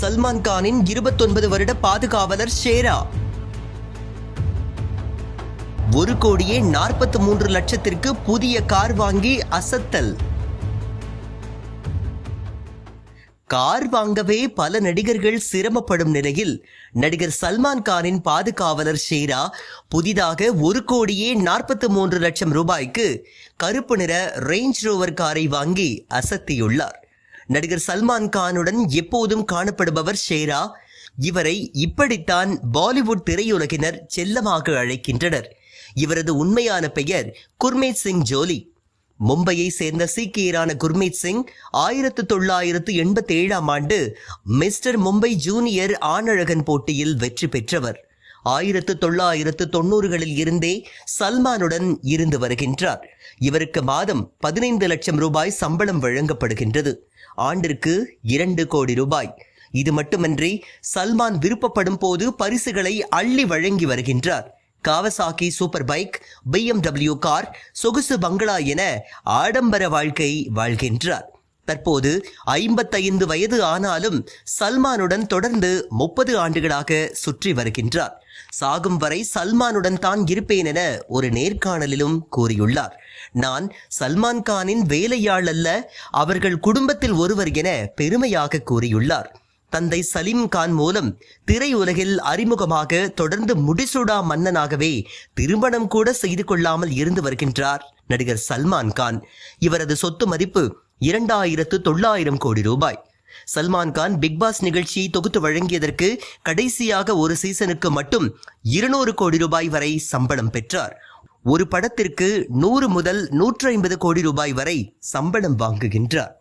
சல்மான் கானின் இருபத்தொன்பது வருட பாதுகாவலர் ஷேரா. ஒரு கோடியே நாற்பத்தி மூன்று லட்சத்திற்கு புதிய கார் வாங்கி அசத்தல். கார் வாங்கவே பல நடிகர்கள் சிரமப்படும் நிலையில் நடிகர் சல்மான் கானின் பாதுகாவலர் ஷேரா புதிதாக ஒரு கோடியே நாற்பத்தி மூன்று லட்சம் ரூபாய்க்கு கருப்பு நிற ரேஞ்ச் ரோவர் காரை வாங்கி அசத்தியுள்ளார். நடிகர் சல்மான் கானுடன் எப்போதும் காணப்படுபவர் ஷேரா. இவரை இப்படித்தான் பாலிவுட் திரையுலகினர் செல்லமாக அழைக்கின்றனர். இவரது உண்மையான பெயர் குர்மேத் சிங் ஜோலி. மும்பையை சேர்ந்த சீக்கியரான குர்மீத் சிங் ஆயிரத்து தொள்ளாயிரத்து எண்பத்தி ஏழாம் ஆண்டு மிஸ்டர் மும்பை ஜூனியர் ஆணழகன் போட்டியில் வெற்றி பெற்றவர். ஆயிரத்து தொள்ளாயிரத்து தொண்ணூறுகளில் இருந்தே சல்மானுடன் இருந்து வருகின்றார். இவருக்கு மாதம் பதினைந்து லட்சம் ரூபாய் சம்பளம் வழங்கப்படுகின்றது. ஆண்டிற்கு இரண்டு கோடி ரூபாய். இது மட்டுமன்றி சல்மான் விருப்பப்படும் போது பரிசுகளை அள்ளி வழங்கி வருகின்றார். Kawasaki super bike BMW car சொகுசு பங்களா என ஆடம்பர வாழ்க்கை வாழ்கின்றார். தற்போது ஐம்பத்தைந்து வயது ஆனாலும் சல்மானுடன் தொடர்ந்து முப்பது ஆண்டுகளாக சுற்றி வருகின்றார். சாகும் வரை சல்மானுடன் தான் இருப்பேன் என ஒரு நேர்காணலிலும் கூறியுள்ளார். நான் சல்மான் கானின் வேலையாள் அல்ல அவர்கள் குடும்பத்தில் ஒருவர் என பெருமையாக கூறியுள்ளார். தந்தை சலீம் கான் மூலம் திரையுலகில் அறிமுகமாக தொடர்ந்து முடிசூடா மன்னனாகவே திருமணம் கூட செய்து கொள்ளாமல் இருந்து வருகின்றார் நடிகர் சல்மான் கான். இவரது சொத்து மதிப்பு இரண்டாயிரத்து தொள்ளாயிரம் கோடி ரூபாய். சல்மான் கான் பிக் பாஸ் நிகழ்ச்சியை தொகுத்து வழங்கியதற்கு கடைசியாக ஒரு சீசனுக்கு மட்டும் இருநூறு கோடி ரூபாய் வரை சம்பளம் பெற்றார். ஒரு படத்திற்கு நூறு முதல் நூற்றி ஐம்பது கோடி ரூபாய் வரை சம்பளம் வாங்குகின்றார்.